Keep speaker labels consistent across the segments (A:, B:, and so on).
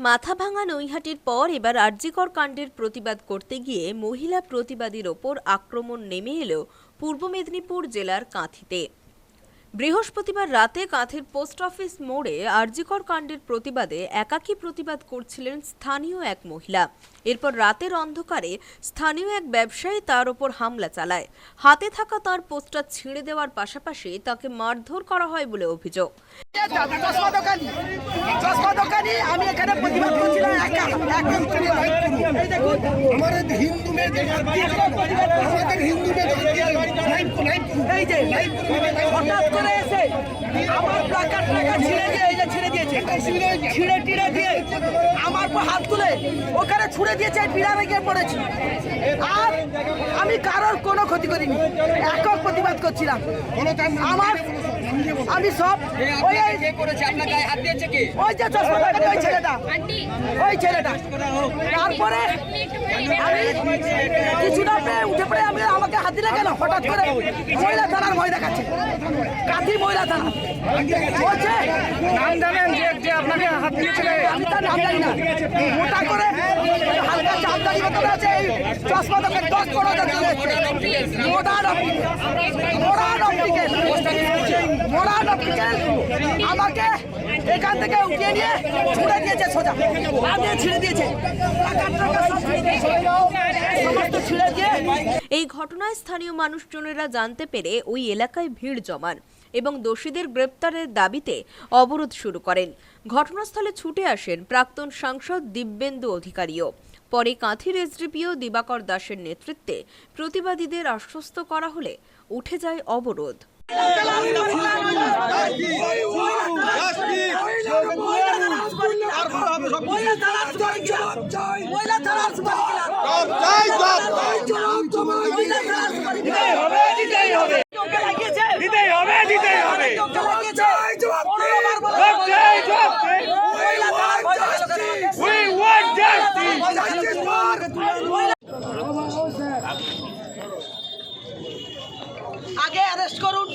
A: মাথা ভাঙা নৈহাটির পর এবার আর্যিকর কাণ্ডের প্রতিবাদ করতে গিয়ে মহিলা প্রতিবাদীর ওপর আক্রমণ নেমে এলো পূর্ব মেদিনীপুর জেলার কাঁথিতে। বৃহস্পতিবার রাতে কাঁথির পোস্ট অফিস মোড়ে আরজিকর কাণ্ডের প্রতিবাদে একাকী প্রতিবাদ করছিলেন স্থানীয় এক মহিলা। এরপর রাতের অন্ধকারে স্থানীয় এক ব্যবসায়ী তার ওপর হামলা চালায়। হাতে থাকা তার পোস্টার ছিঁড়ে দেওয়ার পাশাপাশি তাকে মারধর করা হয় বলে অভিযোগ।
B: চশমা দোকানি। চশমা দোকানি আমি এখানে প্রতিবাদ করছিলাম একা একদম করে নয়। এই দেখুন এই যে হঠাৎ করে এসে আমার প্লাকার প্লাকার ছিঁড়ে দিয়ে এই যে ছিঁড়ে টিড়ে দিয়ে আমার উপর হাত তুলে ওখানে ছুঁড়ে দিয়েছে বিড়ালে গিয়ে পড়েছি। আর আমি কারোর কোনো ক্ষতি করিনি একক প্রতিবাদ করছিলাম। আমার আমি সব ওই এই-
C: করেছে? আপনার গায়ে হাত দিয়েছে কি?
B: ওই যে চশমা দোকানি ওই ছেলেটা। ওই ছেলেটা। তারপরে আমি কিছুটা পেয়ে উঠে পড়ে আমি আমাকে হাত দিলে কেন? হঠাৎ করে মহিলা থানার ভয় দেখাচ্ছে। কাঁথি মহিলা থানা। বলছে
D: नाम জানেন যে যে আপনাকে হাত দিয়েছিল
B: মোটা আমাকে এখান থেকে উঠিয়ে নিয়ে ছুড়ে দিয়েছে সোজা। ছিঁড়ে দিয়েছে। টাকা টাকা সব ছিঁড়ে দিয়েছে সমস্ত ছিঁড়ে দিয়ে
A: এই ঘটনায় স্থানীয় মানুষজনেরা জানতে পেরে ওই এলাকায় ভিড় জমান এবং দোষীদের গ্রেপ্তারের দাবিতে অবরোধ শুরু করেন। ঘটনাস্থলে ছুটে আসেন প্রাক্তন সাংসদ দিব্যেন্দু অধিকারীও। পরে কাঁথির এসডিপিও দিবাকর দাসের নেতৃত্বে প্রতিবাদীদের আশ্বস্ত করা হলে উঠে যায় অবরোধ।
B: মহিলা মহিলা থানার ভয় দেখাল কেন?
D: We want justice.
B: আগে অ্যারেস্ট করুন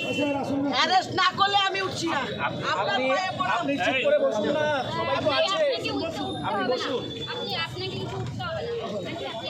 B: অ্যারেস্ট না করলে আমি উঠছি না আপনার পায়ে পড়লাম।
E: আপনি আপনাকে উঠতে উঠতে হবে না আপনি আপনাকে কিছু উঠতে হবে না আপনাকে আপনি